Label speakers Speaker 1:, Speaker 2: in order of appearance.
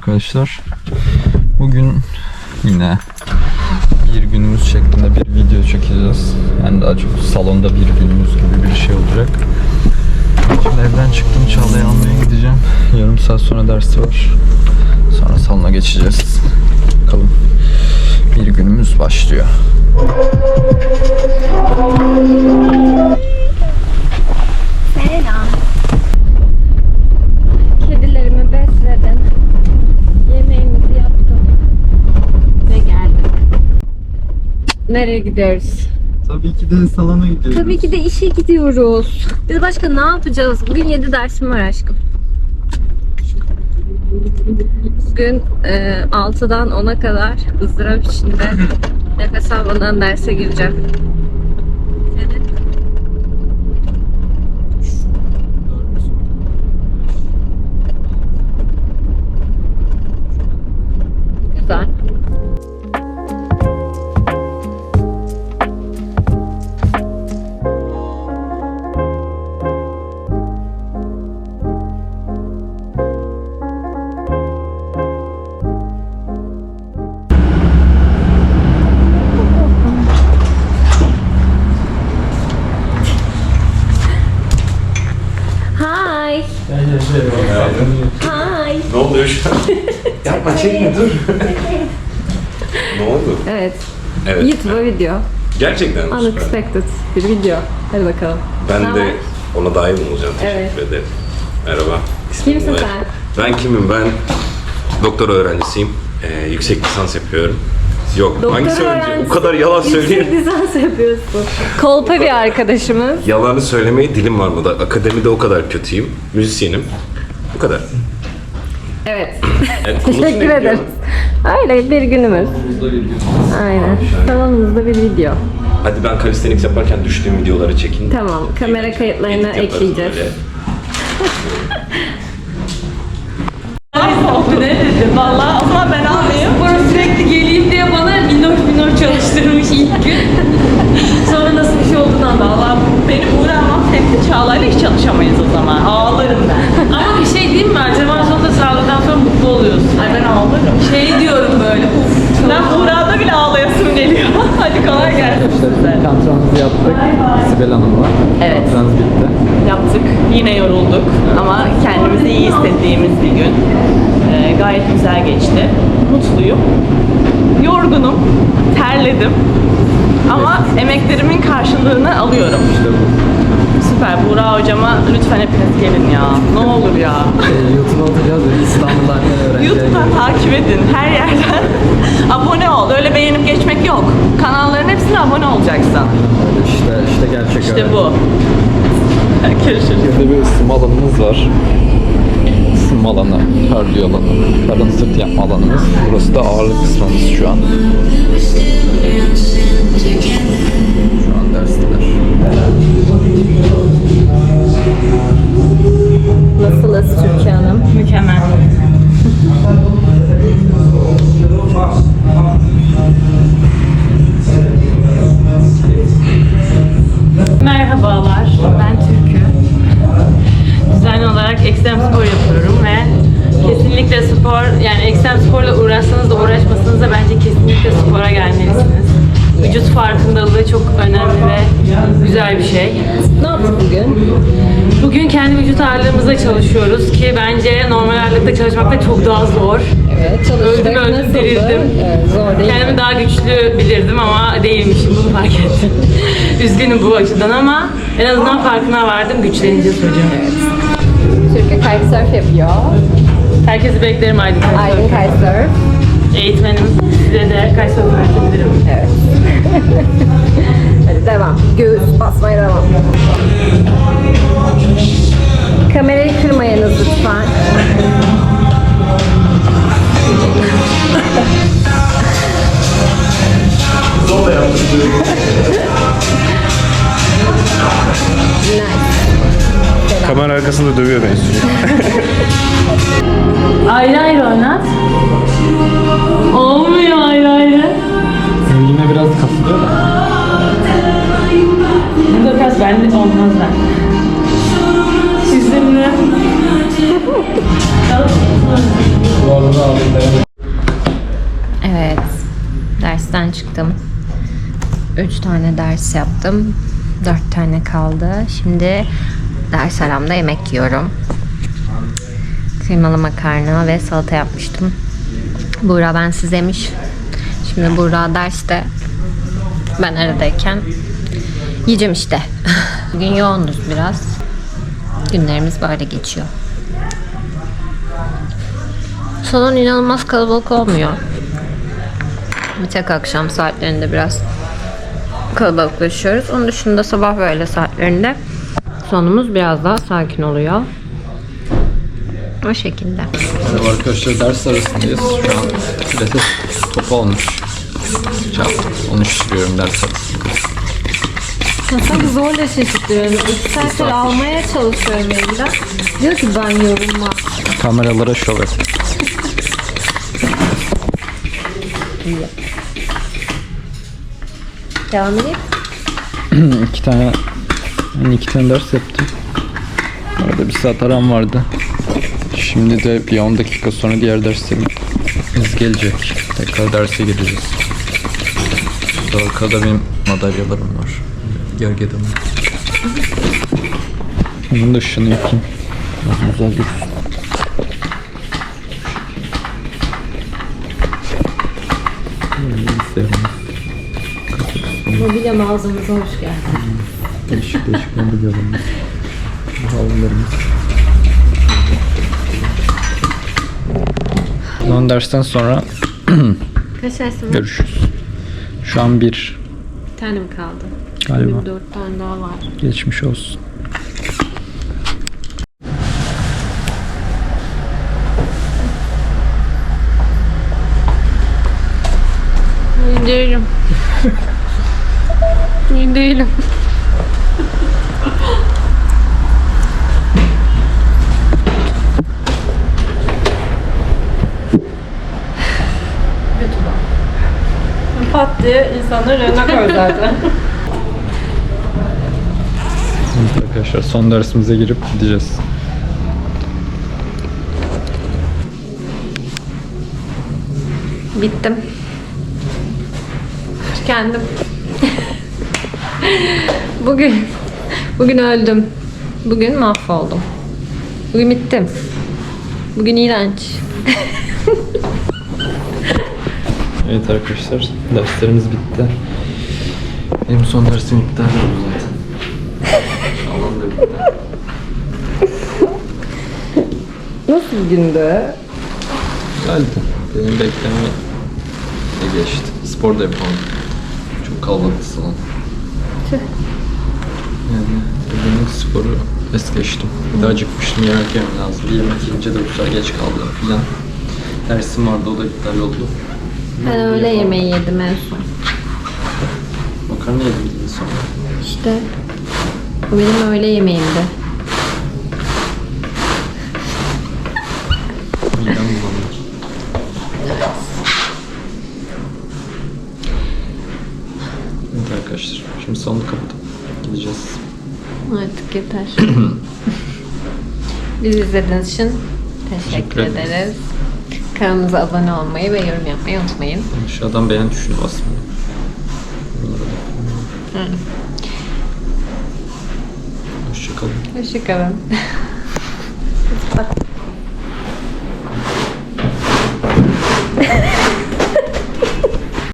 Speaker 1: arkadaşlar. Bugün yine bir günümüz şeklinde bir video çekeceğiz. Yani daha çok salonda bir günümüz gibi bir şey olacak. Şimdi evden çıktım Çağla'yı almaya gideceğim. Yarım saat sonra dersi var. Sonra salona geçeceğiz. Bakalım. Bir günümüz başlıyor.
Speaker 2: Nereye gidiyoruz?
Speaker 1: Tabii ki de salona gidiyoruz.
Speaker 2: Tabii ki de işe gidiyoruz. Biz başka ne yapacağız? Bugün 7 dersim var aşkım. Bugün e, 6'dan 10'a kadar ızdırap içinde nefes almadan derse gireceğim.
Speaker 3: Yapma çekme dur. ne oldu?
Speaker 2: Evet.
Speaker 3: Evet.
Speaker 2: YouTube'a video.
Speaker 3: Gerçekten mi? Süper.
Speaker 2: Unexpected bir video. Hadi bakalım.
Speaker 3: Ben
Speaker 2: Ne
Speaker 3: de
Speaker 2: haber?
Speaker 3: ona dahil olacağım? Teşekkür
Speaker 2: Evet.
Speaker 3: ederim. Merhaba. İsmim
Speaker 2: Kimsin
Speaker 3: Umay.
Speaker 2: sen?
Speaker 3: Ben kimim? Ben doktor öğrencisiyim. Ee, yüksek lisans yapıyorum. Yok,
Speaker 2: Doktor
Speaker 3: hangisi önce?
Speaker 2: öğrencisi,
Speaker 3: O kadar yalan söyleyeyim.
Speaker 2: Yüksek lisans yapıyorsun. Kolpa bir arkadaşımız.
Speaker 3: Yalanı söylemeye dilim varmadı. Akademide o kadar kötüyüm. Müzisyenim. Bu kadar.
Speaker 2: Evet. Teşekkür ederiz. Öyle bir günümüz. Aynen. Salonumuzda bir video.
Speaker 3: Hadi ben calisthenics yaparken düştüğüm videoları çekin.
Speaker 2: Tamam. Kamera kayıtlarını
Speaker 3: Edit yaparız
Speaker 2: ekleyeceğiz.
Speaker 3: böyle.
Speaker 4: oldu ne dedi? Valla o zaman ben almayayım. Burası sürekli geleyim diye bana minnoş minnoş çalıştırmış ilk gün. Sonra nasıl bir şey olduğunu anladım. Valla benim uğramam hep de Çağla'yla hiç çalışamayız o zaman. Ağlarım ben. Ama bir şey diyeyim mi? Antrenman sonunda sağlıktan sonra mutlu oluyorsun. Ay ben ağlarım. Şey diyorum böyle uf. Ben Buğra'da bile ağlayasım geliyor. Hadi kolay gelsin size.
Speaker 1: Antrenmanımızı yaptık. Sibel Hanım'la.
Speaker 4: Evet.
Speaker 1: Bitti.
Speaker 4: Yaptık. Yine yorulduk ama kendimizi iyi hissettiğimiz bir gün. Ee, gayet güzel geçti. Mutluyum. Yorgunum. Terledim. Ama emeklerimin karşılığını alıyorum.
Speaker 1: İşte bu.
Speaker 4: Süper. Buğra hocama lütfen hepiniz gelin ya. Ne olur ya.
Speaker 1: Ee, YouTube'a atacağız. böyle İstanbul'da geliyor.
Speaker 4: takip edin. Her yerden abone ol. Öyle beğenip geçmek yok. Kanalların hepsine abone olacaksın.
Speaker 1: Öyle İşte, işte gerçek
Speaker 4: İşte
Speaker 1: öğrenci.
Speaker 4: bu. Görüşürüz.
Speaker 1: Burada bir ısınma alanımız var. Isınma alanı, kardiyo alanı, karın sırt yapma alanımız. Burası da ağırlık kısmımız şu an. Şu an dersler.
Speaker 2: Nasılız Türkiye Hanım?
Speaker 4: Mükemmel. Acabou, mas é bem que eu faço. Vücut farkındalığı çok önemli ve güzel bir şey.
Speaker 2: Ne yaptık bugün?
Speaker 4: Bugün kendi vücut ağırlığımıza çalışıyoruz ki bence normal ağırlıkta çalışmakta çok daha zor.
Speaker 2: Evet çalıştık.
Speaker 4: Öldüm öldüm dirildim.
Speaker 2: Evet, zor değil
Speaker 4: Kendimi
Speaker 2: mi?
Speaker 4: daha güçlü bilirdim ama değilmişim bunu fark ettim. Üzgünüm bu açıdan ama en azından farkına vardım güçleneceğiz hocam.
Speaker 2: Türkiye kitesurf yapıyor.
Speaker 4: Herkesi beklerim Aydın.
Speaker 2: Aydın kitesurf.
Speaker 4: Eğitmenim size de kaç soru öğretebilirim.
Speaker 2: Evet. Hadi devam. Göğüs basmaya devam.
Speaker 3: Arkasında dövüyor beni sürekli.
Speaker 4: Ayrı ayrı oynat. Olmuyor ayrı ayrı.
Speaker 1: Yine biraz kasılıyor da.
Speaker 4: Burada biraz bende olmaz ben.
Speaker 1: Bu arada
Speaker 2: Evet. Dersten çıktım. 3 tane ders yaptım. 4 tane kaldı. Şimdi ders aramda yemek yiyorum. Kıymalı makarna ve salata yapmıştım. Buğra ben sizemiş. Şimdi Buğra derste. Ben aradayken yiyeceğim işte. Bugün yoğunduz biraz. Günlerimiz böyle geçiyor. Salon inanılmaz kalabalık olmuyor. Bir tek akşam saatlerinde biraz kalabalıklaşıyoruz. Onun dışında sabah böyle saatlerinde sonumuz biraz daha sakin oluyor. O şekilde.
Speaker 1: Merhaba arkadaşlar ders arasındayız. Şu an pilates topu olmuş. An onu şişiriyorum ders arasında.
Speaker 2: Sanki zorla şaşırtıyorum. İki saattir almaya çalışıyorum elimden. Diyor ki ben yorulmam.
Speaker 1: Kameralara şov yap.
Speaker 2: Devam edeyim.
Speaker 1: iki tane yani iki tane ders yaptım. Arada bir saat aram vardı. Şimdi de bir 10 dakika sonra diğer derslerimiz gelecek. Tekrar derse gireceğiz. Burada arkada benim madalyalarım var. Gergedanım. Bunun da ışığını yakayım. Biraz güzel. Bilgisayarımız.
Speaker 2: Mobilya mağazamıza hoş geldin.
Speaker 1: Değişik değişik mobilyalarımız. Havlularımız. Son dersten sonra
Speaker 2: Kaç dersin var?
Speaker 1: görüşürüz. Şu an bir
Speaker 2: Bir tane mi kaldı?
Speaker 1: galiba.
Speaker 2: Benim dört tane daha var.
Speaker 1: Geçmiş olsun.
Speaker 2: İyi değilim. Değilim.
Speaker 4: Pat diye insanların önüne koy zaten.
Speaker 1: Evet arkadaşlar son dersimize girip gideceğiz.
Speaker 2: Bittim. Tükendim. bugün bugün öldüm. Bugün mahvoldum. Bugün bittim. Bugün iğrenç.
Speaker 1: Evet arkadaşlar derslerimiz bitti. Benim son dersim iptal oldu zaten. Alan da bitti.
Speaker 2: Nasıl bir gündü?
Speaker 1: Güzeldi. Benim bekleme ne geçti. Spor da yapamadım. Çok kalabalık salon. Yani bugünün sporu es geçtim. Bir de acıkmıştım yemek yemem lazım. Bir yemek yiyince de bu sefer geç kaldı filan. Dersim vardı o da iptal oldu.
Speaker 2: Ben öğle yemeği yedim en son.
Speaker 1: Makarna yedim en son.
Speaker 2: İşte bu benim öğle yemeğimdi.
Speaker 1: Midem bulandı. Evet arkadaşlar. Şimdi salonu kapatıp gideceğiz.
Speaker 2: Artık yeter. Bizi izlediğiniz için teşekkür,
Speaker 1: Teşekkür ederiz.
Speaker 2: ederiz. Kanalımıza abone olmayı ve yorum yapmayı unutmayın.
Speaker 1: Aşağıdan beğen tuşuna basmayı.
Speaker 2: Hı.
Speaker 1: Hoşçakalın.
Speaker 2: Hoşçakalın. Bak.